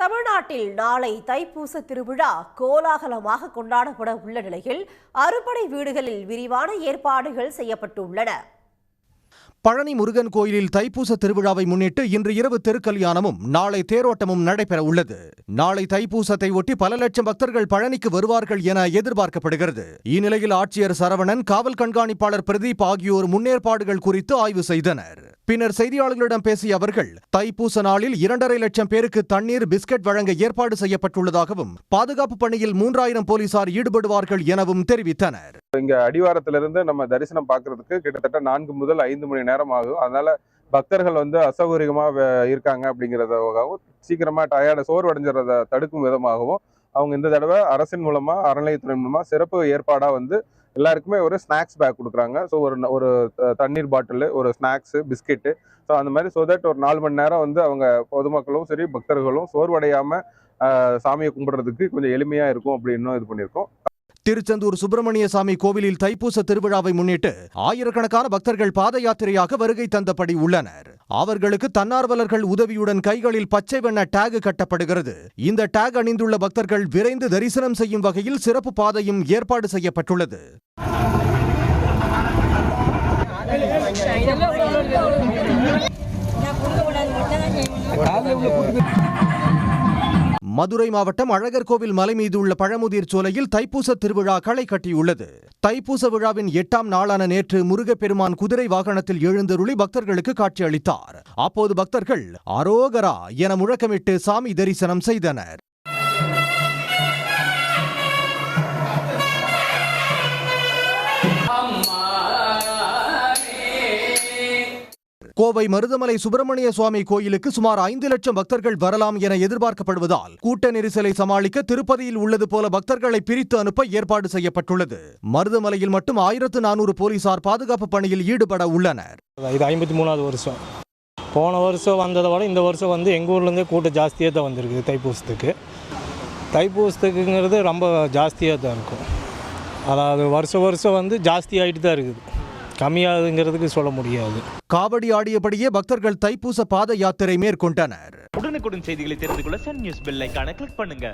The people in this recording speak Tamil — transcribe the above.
தமிழ்நாட்டில் நாளை தைப்பூச திருவிழா கோலாகலமாக கொண்டாடப்பட உள்ள நிலையில் அறுபடை வீடுகளில் விரிவான ஏற்பாடுகள் செய்யப்பட்டுள்ளன. பழனி முருகன் கோயிலில் தைப்பூச திருவிழாவை முன்னிட்டு இன்று இரவு திருக்கல்யாணமும் நாளை தேரோட்டமும் நடைபெற உள்ளது. நாளை தைப்பூசத்தை ஒட்டி பல லட்சம் பக்தர்கள் பழனிக்கு வருவார்கள் என எதிர்பார்க்கப்படுகிறது. இந்நிலையில் ஆட்சியர் சரவணன் காவல் கண்காணிப்பாளர் பிரதீப் ஆகியோர் முன்னேற்பாடுகள் குறித்து ஆய்வு செய்தனர். பின்னர் செய்தியாளர்களிடம் பேசிய அவர்கள் தைப்பூச நாளில் இரண்டரை லட்சம் பேருக்கு தண்ணீர் பிஸ்கட் வழங்க ஏற்பாடு செய்யப்பட்டுள்ளதாகவும் பாதுகாப்பு பணியில் மூன்றாயிரம் போலீசார் ஈடுபடுவார்கள் எனவும் தெரிவித்தனர். இங்க அடிவாரத்திலிருந்து நம்ம தரிசனம் பார்க்கறதுக்கு கிட்டத்தட்ட நான்கு முதல் ஐந்து மணி நேரம் ஆகும். அதனால பக்தர்கள் வந்து அசௌகரியமாக இருக்காங்க அப்படிங்கிறதாகவும் சீக்கிரமாக டயர்டை சோர்வடைஞ்சிறத தடுக்கும் விதமாகவும் அவங்க இந்த தடவை அரசின் மூலமா அறநிலையத்துறை மூலமா சிறப்பு ஏற்பாடா வந்து எல்லாருக்குமே ஒரு ஸ்நாக்ஸ் பேக் கொடுக்குறாங்க. ஸோ ஒரு ஒரு த- தண்ணீர் பாட்டில் ஒரு ஸ்நாக்ஸு பிஸ்கெட்டு ஸோ அந்த மாதிரி ஸோ தட் ஒரு நாலு மணி நேரம் வந்து அவங்க பொதுமக்களும் சரி பக்தர்களும் சோர்வடையாமல் சாமியை கும்பிட்றதுக்கு கொஞ்சம் எளிமையாக இருக்கும் அப்படின்னு இது பண்ணியிருக்கோம். திருச்செந்தூர் சுப்பிரமணிய சாமி கோவிலில் தைப்பூச திருவிழாவை முன்னிட்டு ஆயிரக்கணக்கான பக்தர்கள் பாத யாத்திரையாக வருகை தந்தபடி உள்ளனர். அவர்களுக்கு தன்னார்வலர்கள் உதவியுடன் கைகளில் பச்சை வண்ண டேக் கட்டப்படுகிறது. இந்த டேக் அணிந்துள்ள பக்தர்கள் விரைந்து தரிசனம் செய்யும் வகையில் சிறப்பு பாதையும் ஏற்பாடு செய்யப்பட்டுள்ளது. மதுரை மாவட்டம் அழகர்கோவில் மலை மீது உள்ள பழமுதிர் சோலையில் தைப்பூச திருவிழா களை கட்டியுள்ளது. தைப்பூச விழாவின் எட்டாம் நாளான நேற்று முருகப்பெருமான் குதிரை வாகனத்தில் எழுந்தருளி பக்தர்களுக்கு காட்சியளித்தார். அப்போது பக்தர்கள் அரோகரா என முழக்கமிட்டு சாமி தரிசனம் செய்தனர். கோவை மருதமலை சுப்பிரமணிய சுவாமி கோயிலுக்கு சுமார் ஐந்து லட்சம் பக்தர்கள் வரலாம் என எதிர்பார்க்கப்படுவதால் கூட்ட நெரிசலை சமாளிக்க திருப்பதியில் உள்ளது போல பக்தர்களை பிரித்து அனுப்ப ஏற்பாடு செய்யப்பட்டுள்ளது. மருதமலையில் மட்டும் ஆயிரத்து நானூறு போலீசார் பாதுகாப்பு பணியில் ஈடுபட உள்ளனர். இது ஐம்பத்தி மூணாவது வருஷம். போன வருஷம் வந்ததை விட இந்த வருஷம் வந்து எங்கள் ஊர்லேருந்தே கூட்டம் ஜாஸ்தியாக தான் வந்திருக்குது தைப்பூசத்துக்கு. தைப்பூசத்துக்குங்கிறது ரொம்ப ஜாஸ்தியாக தான் இருக்கும். அதாவது வருஷம் வருஷம் வந்து ஜாஸ்தி ஆகிட்டு தான் இருக்குது. கம்மியாகுதுங்கிறதுக்கு சொல்ல முடியாது. காவடி ஆடியபடியே பக்தர்கள் தைப்பூச பாத யாத்திரை மேற்கொண்டனர். உடனுக்குடன் செய்திகளை தெரிந்து கொள்ள சன் நியூஸ் பெல் ஐகானை கிளிக் பண்ணுங்க.